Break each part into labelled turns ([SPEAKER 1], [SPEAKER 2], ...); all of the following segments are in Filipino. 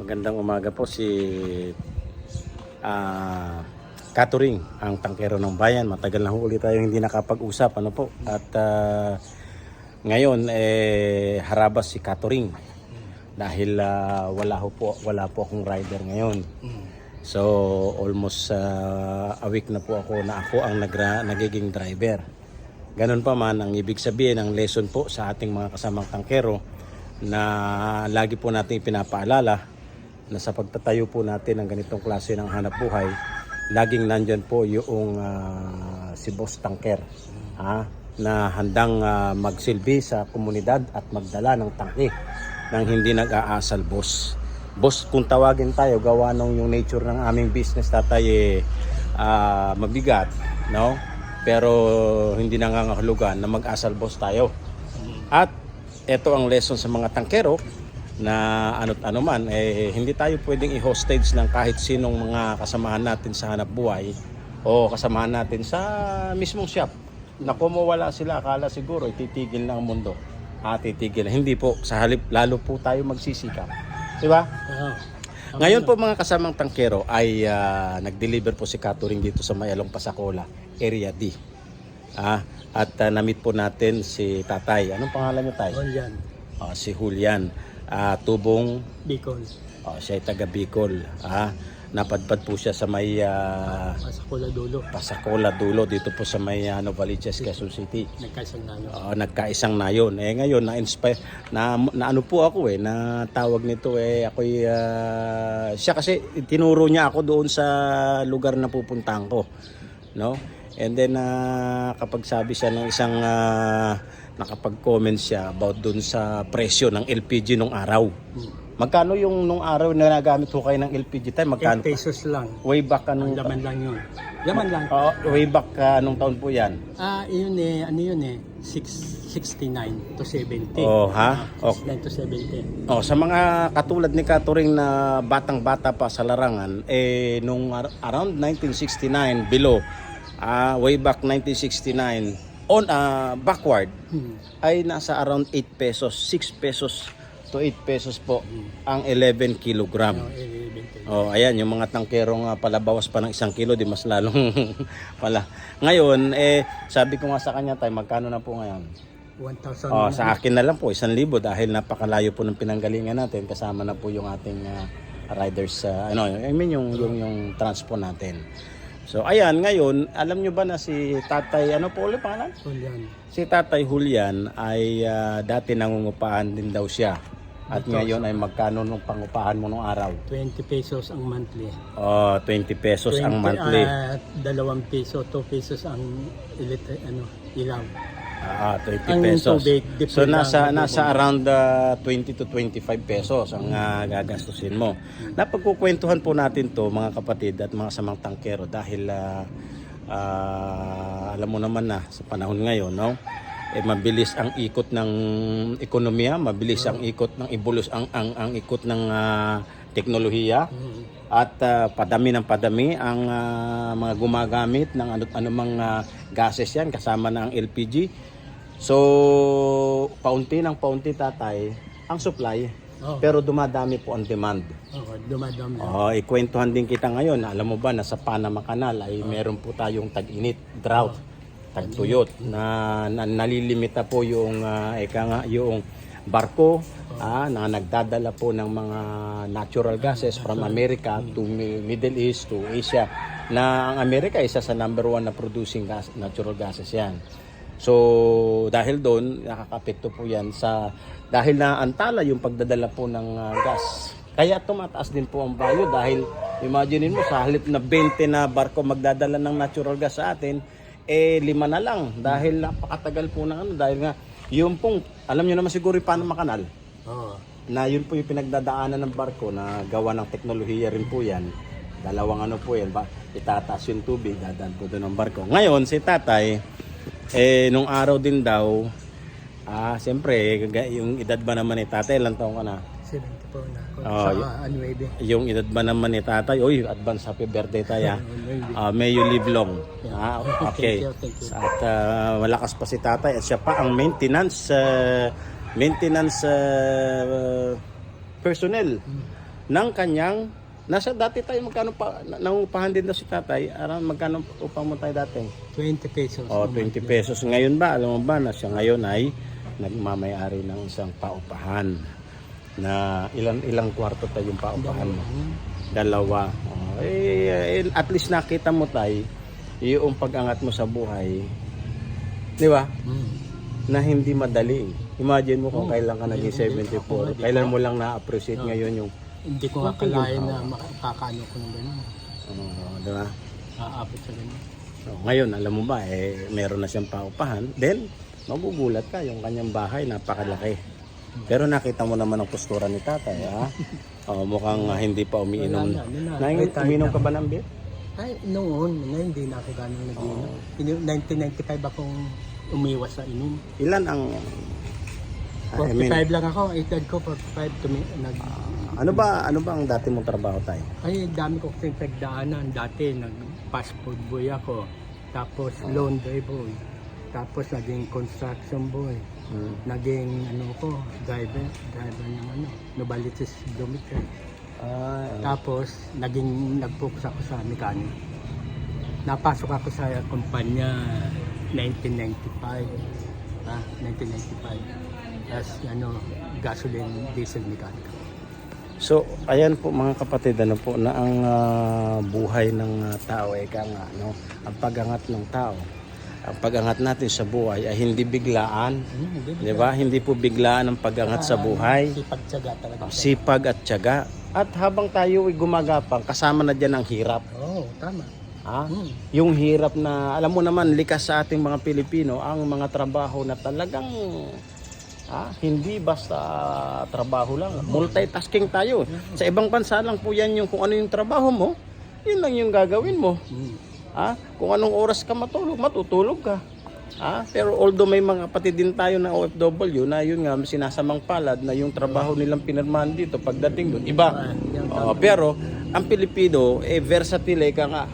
[SPEAKER 1] Magandang umaga po si ah Katuring, ang tangkero ng bayan. Matagal na ulit tayo hindi nakapag-usap. Ano po? At ah, ngayon, eh, harabas si Katuring. Dahil ah, wala, ho po, wala po akong rider ngayon. So, almost ah, a week na po ako na ako ang nagra, nagiging driver. Ganun pa man, ang ibig sabihin, ang lesson po sa ating mga kasamang tangkero na lagi po natin pinapaalala na sa pagtatayo po natin ng ganitong klase ng hanap buhay, laging nandyan po yung ah, si Boss Tangker ha, na handang ah, magsilbi sa komunidad at magdala ng tangke nang hindi nag-aasal boss. Boss, kung tawagin tayo, gawa nung yung nature ng aming business tatay eh, ah, mabigat, no? Pero hindi nangangahulugan na mag-asal boss tayo. At ito ang lesson sa mga tangkero na ano't ano man, eh, hindi tayo pwedeng i-hostage ng kahit sinong mga kasamahan natin sa hanap buhay o kasamahan natin sa mismong shop. Na kung mawala sila, akala siguro ititigil na ang mundo. Ah, titigil. Hindi po. Sa halip, lalo po tayo magsisikap. Di ba? Ngayon po mga kasamang tangkero ay ah, nag-deliver po si Katuring dito sa Mayalong Pasacola, Area D. Ah, at ah, na-meet po natin si Tatay. Anong pangalan niyo, Tay?
[SPEAKER 2] All yan.
[SPEAKER 1] Ah, si Julian. Ah, tubong,
[SPEAKER 2] Bicol.
[SPEAKER 1] ah, siya ay taga Bicol. Ah, napadpad po siya sa may ah,
[SPEAKER 2] Sa Kula Dulo.
[SPEAKER 1] Pasacola dulo dito po sa may uh, Novaliches, Quezon City.
[SPEAKER 2] Nagkasang na yun.
[SPEAKER 1] Oo, nagkaisang na yun. Eh ngayon na-inspire na, na ano po ako eh na tawag nito eh ako siya kasi tinuro niya ako doon sa lugar na pupuntahan ko. No? And then ah, kapag sabi siya ng isang ah, nakapag-comment siya about doon sa presyo ng LPG nung araw. Magkano yung nung araw na nagamit ko kayo ng LPG time?
[SPEAKER 2] 8
[SPEAKER 1] Magkano?
[SPEAKER 2] pesos lang.
[SPEAKER 1] Way back anong
[SPEAKER 2] Ang laman lang yun. Laman lang.
[SPEAKER 1] Oo, way back ah, anong taon po 'yan?
[SPEAKER 2] Ah, yun eh, ano yun eh, 6, 69 to 70.
[SPEAKER 1] Oh, ha?
[SPEAKER 2] Ah,
[SPEAKER 1] Okay.
[SPEAKER 2] 69 to 70.
[SPEAKER 1] Oh, sa mga katulad ni Katuring na batang-bata pa sa larangan, eh nung ar- around 1969 below, ah way back 1969 on ah, backward
[SPEAKER 2] Hmm.
[SPEAKER 1] ay nasa around 8 pesos, 6 pesos to 8 pesos po ang 11 kilogram.
[SPEAKER 2] 20.
[SPEAKER 1] Oh, ayan, yung mga tangkero nga pala bawas pa ng isang kilo, di mas lalong pala. Ngayon, eh, sabi ko nga sa kanya tayo, magkano na po ngayon?
[SPEAKER 2] 1,000.
[SPEAKER 1] Oh, sa akin na lang po, isang libo dahil napakalayo po ng pinanggalingan natin. Kasama na po yung ating ah, riders, ah, ano, I mean yung, yung, yung transpo natin. So, ayan, ngayon, alam nyo ba na si Tatay, ano po ulit pangalan?
[SPEAKER 2] All yan.
[SPEAKER 1] Si Tatay Julian ay ah, dati nangungupahan din daw siya. At ngayon ay magkano nung pangupahan mo nung araw?
[SPEAKER 2] 20 pesos ang monthly.
[SPEAKER 1] Oh, 20 pesos ang
[SPEAKER 2] 20,
[SPEAKER 1] monthly.
[SPEAKER 2] ah, dalawang peso, 2 pesos ang electric, ano, ilaw.
[SPEAKER 1] Ah, 20
[SPEAKER 2] Ang
[SPEAKER 1] pesos.
[SPEAKER 2] tubig,
[SPEAKER 1] So nasa nasa around ah, 20 to 25 pesos ang ah, gagastusin mo. Napagkukwentuhan po natin 'to mga kapatid at mga samang tangkero dahil ah, ah, alam mo naman na sa panahon ngayon, no? Eh mabilis ang ikot ng ekonomiya, mabilis ang ikot ng evolus ang ang ang ikot ng ah, teknolohiya
[SPEAKER 2] Mm.
[SPEAKER 1] at ah, padami ng padami ang ah, mga gumagamit ng ano anumang ah, gases yan kasama na ang LPG. So paunti ng paunti tatay ang supply
[SPEAKER 2] Oh,
[SPEAKER 1] pero dumadami po ang demand.
[SPEAKER 2] oh, dumadami.
[SPEAKER 1] Oh, ikwentuhan din kita ngayon. Alam mo ba na sa Panama Canal ay meron po tayong tag-init, drought, tagtuyot na, na nalilimita po yung ah, eka nga yung barko ah, na nagdadala po ng mga natural gases from America to Mi- Middle East to Asia na ang Amerika isa sa number one na producing gas, natural gases yan. So dahil doon nakakapekto po yan sa dahil na antala yung pagdadala po ng ah, gas. Kaya tumataas din po ang value dahil imagine mo sa halip na 20 na barko magdadala ng natural gas sa atin, eh lima na lang dahil napakatagal po ng ano dahil nga yung pong alam niyo naman siguro yung Panama Canal
[SPEAKER 2] Oh,
[SPEAKER 1] na yun po yung pinagdadaanan ng barko na gawa ng teknolohiya rin po yan. Dalawang ano po yan, ba, itataas yung tubig, dadaan po doon ng barko. Ngayon, si tatay, eh, nung araw din daw, ah, siyempre, yung edad ba naman ni tatay, ilang taong ka na?
[SPEAKER 2] 70 po na ako.
[SPEAKER 1] Oh,
[SPEAKER 2] sa
[SPEAKER 1] y-
[SPEAKER 2] ano, ebe.
[SPEAKER 1] Yung edad ba naman ni tatay, uy, advance happy birthday tayo. ah.
[SPEAKER 2] Maybe.
[SPEAKER 1] Ah, may you live long. Ah, okay.
[SPEAKER 2] Thank you, thank you.
[SPEAKER 1] At ah, malakas pa si tatay at siya pa ang maintenance ah, maintenance ah, personnel ng kanyang nasa dati tayo magkano pa nangupahan din daw si tatay around magkano upang mo tayo dati
[SPEAKER 2] 20 pesos.
[SPEAKER 1] o 20 pesos ngayon ba alam mo ba na siya ngayon ay nagmamayari ng isang paupahan na ilang ilang kwarto tayo yung paupahan mo dalawa O, eh, eh, at least nakita mo tayo yung pag-angat mo sa buhay di ba
[SPEAKER 2] Mm.
[SPEAKER 1] na hindi madali. Imagine mo kung
[SPEAKER 2] Oo.
[SPEAKER 1] kailan ka naging
[SPEAKER 2] Hindi, ako nga,
[SPEAKER 1] 74.
[SPEAKER 2] di
[SPEAKER 1] Kailan mo lang na-appreciate ngayon yung
[SPEAKER 2] Hindi ko nga
[SPEAKER 1] Okay yun,
[SPEAKER 2] kalain na
[SPEAKER 1] oo.
[SPEAKER 2] makakano ko ng gano'n.
[SPEAKER 1] uh, di ba?
[SPEAKER 2] Aabot sa gano'n.
[SPEAKER 1] So, ngayon, alam mo ba, eh, meron na siyang paupahan. Then, magugulat ka, yung kanyang bahay, napakalaki. Pero nakita mo naman ang postura ni tatay, ha? Oh, mukhang ah, hindi pa umiinom.
[SPEAKER 2] Wala na, ano na,
[SPEAKER 1] Naing,
[SPEAKER 2] retired
[SPEAKER 1] uminom
[SPEAKER 2] na.
[SPEAKER 1] ka ba ng beer?
[SPEAKER 2] Ay, noon, ngayon hindi na ako ganong nag-inom. Ini- 1995 akong umiwas sa inom.
[SPEAKER 1] Ilan ang... I
[SPEAKER 2] 45
[SPEAKER 1] mean,
[SPEAKER 2] lang ako, edad ko 45 tumi, nag,
[SPEAKER 1] ano ba ano ba ang dati mong trabaho tayo?
[SPEAKER 2] ay dami ko kasing pagdaanan. Dati nag fast food boy ako, tapos laundry boy, tapos naging construction boy,
[SPEAKER 1] Hmm.
[SPEAKER 2] naging ano ko, driver, driver ng ano, Novalitis Dormitory.
[SPEAKER 1] Ah,
[SPEAKER 2] Tapos, naging nag-focus ako sa mechanic. Napasok ako sa kumpanya 1995. Ah, 1995. As ano, gasoline diesel mechanic.
[SPEAKER 1] So, ayan po mga kapatid, ano po na ang ah, buhay ng ah, tao ay ka nga, no? Ang pagangat ng tao. Ang pagangat natin sa buhay ay hindi biglaan,
[SPEAKER 2] Hmm, hindi
[SPEAKER 1] di ba? Hindi po biglaan ang pagangat sa buhay.
[SPEAKER 2] Sipag-tsaga talaga.
[SPEAKER 1] Sipag at tiyaga. At habang tayo ay gumagapang, kasama na dyan ang hirap.
[SPEAKER 2] Oo, oh, tama.
[SPEAKER 1] Ha?
[SPEAKER 2] Hmm.
[SPEAKER 1] Yung hirap na, alam mo naman, likas sa ating mga Pilipino, ang mga trabaho na talagang ah, hindi basta trabaho lang. Multitasking tayo. Sa ibang bansa lang po yan yung kung ano yung trabaho mo, yun lang yung gagawin mo. Ah, kung anong oras ka matulog, matutulog ka. Ah, pero although may mga kapatid din tayo na OFW na yun nga sinasamang palad na yung trabaho nilang pinirmahan dito pagdating doon iba. Oo, pero ang Pilipino eh versatile ka nga.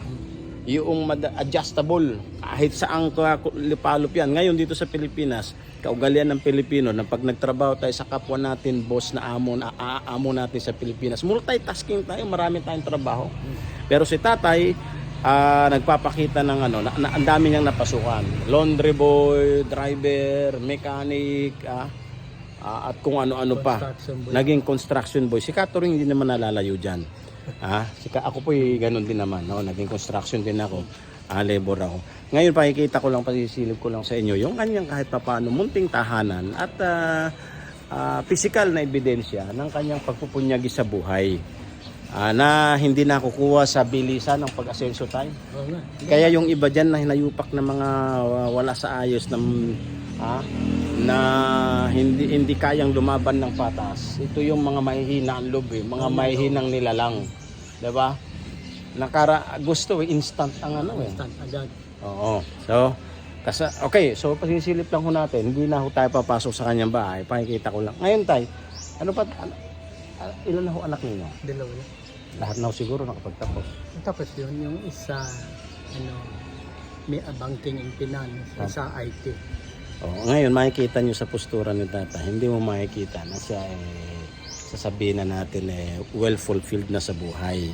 [SPEAKER 1] Yung adjustable kahit saang ka lipalop yan. Ngayon dito sa Pilipinas, kaugalian ng Pilipino na pag nagtrabaho tayo sa kapwa natin, boss na amo, na aamo natin sa Pilipinas, multitasking tayo, marami tayong trabaho. Pero si tatay, ah, nagpapakita ng ano, na, na, ang dami niyang napasukan. Laundry boy, driver, mechanic, ah, ah, at kung ano-ano pa
[SPEAKER 2] construction
[SPEAKER 1] naging construction boy. Si Kato rin hindi naman nalalayo dyan. Ah, si Ka- ako po ganun din naman. No? Naging construction din ako. Ah, labor ako. Ngayon pakikita ko lang, pasisilip ko lang sa inyo yung kanyang kahit papaano munting tahanan at ah, ah, physical na ebidensya ng kanyang pagpupunyagi sa buhay. Ah, na hindi nakukuha sa bilisan ng pag-asenso
[SPEAKER 2] nga.
[SPEAKER 1] Kaya yung iba dyan na hinayupak na mga uh, wala sa ayos ng ah, na hindi hindi kayang lumaban ng patas. Ito yung mga mahihina ang loob, eh, mga mahihinang nilalang. 'Di ba? Nakara gusto eh, instant ang ano eh.
[SPEAKER 2] Instant, agad.
[SPEAKER 1] Oo. So, kasi, okay, so pasisilip lang ho natin. Hindi na ho tayo papasok sa kanyang bahay. Pakikita ko lang. Ngayon tay, ano pa, ano, ah, ilan na ho anak ninyo?
[SPEAKER 2] Dalawa.
[SPEAKER 1] Lahat na ho siguro nakapagtapos.
[SPEAKER 2] Tapos yun, yung isa, ano, may banking and finance, isa IT.
[SPEAKER 1] Oh, ngayon makikita nyo sa postura ni Tata, hindi mo makikita na siya eh, sasabihin na natin eh, well fulfilled na sa buhay.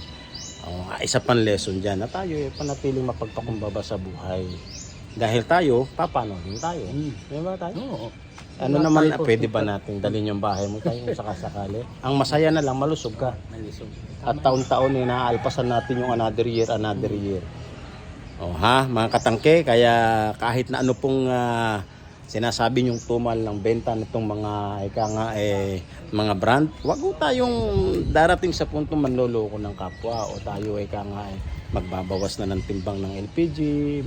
[SPEAKER 1] Oh, isa pang lesson dyan na tayo eh, panatiling mapagpakumbaba sa buhay. Dahil tayo, papano din tayo.
[SPEAKER 2] Hmm.
[SPEAKER 1] Di ba tayo?
[SPEAKER 2] Oo.
[SPEAKER 1] Ano
[SPEAKER 2] Wala
[SPEAKER 1] naman,
[SPEAKER 2] tayo
[SPEAKER 1] pwede ba natin dalhin yung bahay mo tayo kung sakasakali? Ang masaya na lang, malusog ka.
[SPEAKER 2] Malisog.
[SPEAKER 1] At taon-taon eh, naaalpasan natin yung another year, another year. Oh, ha, mga katangke, kaya kahit na ano pong ah, sinasabi yung tumal ng benta nitong mga ika nga eh, mga brand, wag ho tayong darating sa punto manloloko ng kapwa o tayo ika nga eh, magbabawas na ng timbang ng LPG,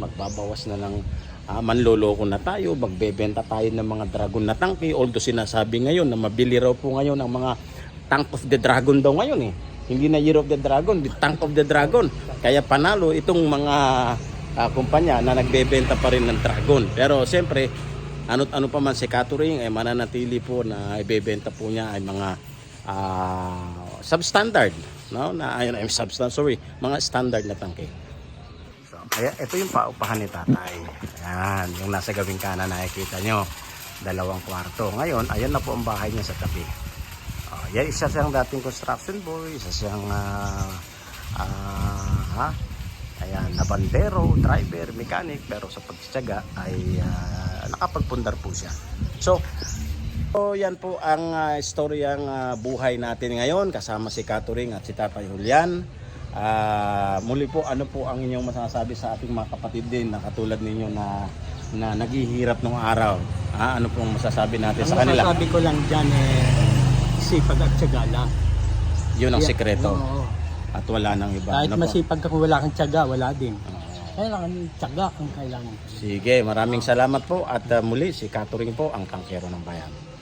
[SPEAKER 1] magbabawas na ng ah, manloloko na tayo, magbebenta tayo ng mga dragon na tangke, although sinasabi ngayon na mabili raw po ngayon ang mga tank of the dragon daw ngayon eh. Hindi na year of the dragon, the tank of the dragon. Kaya panalo itong mga ah, kumpanya na nagbebenta pa rin ng dragon. Pero siyempre, ano't ano pa man si Catering ay mananatili po na ibebenta po niya ay mga ah, substandard, no? Na ayun ay substandard, sorry, mga standard na tangke. So, kaya ito yung paupahan ni tatay. Ayan, yung nasa gawing kanan nakikita nyo. Dalawang kwarto. Ngayon, ayan na po ang bahay niya sa tabi. Oh, Yan, isa siyang dating construction boy, isa siyang ah, ah, ha? Ayan, nabandero, driver, mechanic, pero sa pagtsatsaga ay ah, nakapagpundar po siya. So, So yan po ang uh, istoryang ah, buhay natin ngayon kasama si Katuring at si Tatay Julian. Ah, muli po ano po ang inyong masasabi sa ating mga kapatid din na katulad ninyo na na naghihirap nung araw. Ah, ano pong masasabi natin
[SPEAKER 2] Ang
[SPEAKER 1] sa kanila?
[SPEAKER 2] masasabi ko lang dyan eh, sipag at tiyaga lang.
[SPEAKER 1] Yun ang
[SPEAKER 2] Yeah.
[SPEAKER 1] sikreto.
[SPEAKER 2] Oo.
[SPEAKER 1] At wala nang iba.
[SPEAKER 2] Kahit
[SPEAKER 1] Ano
[SPEAKER 2] masipag ka kung wala kang tiyaga, wala din. Kailangan tiyaga ang kailangan.
[SPEAKER 1] Sige, maraming salamat po at ah, muli si Katuring po ang kangkero ng bayan.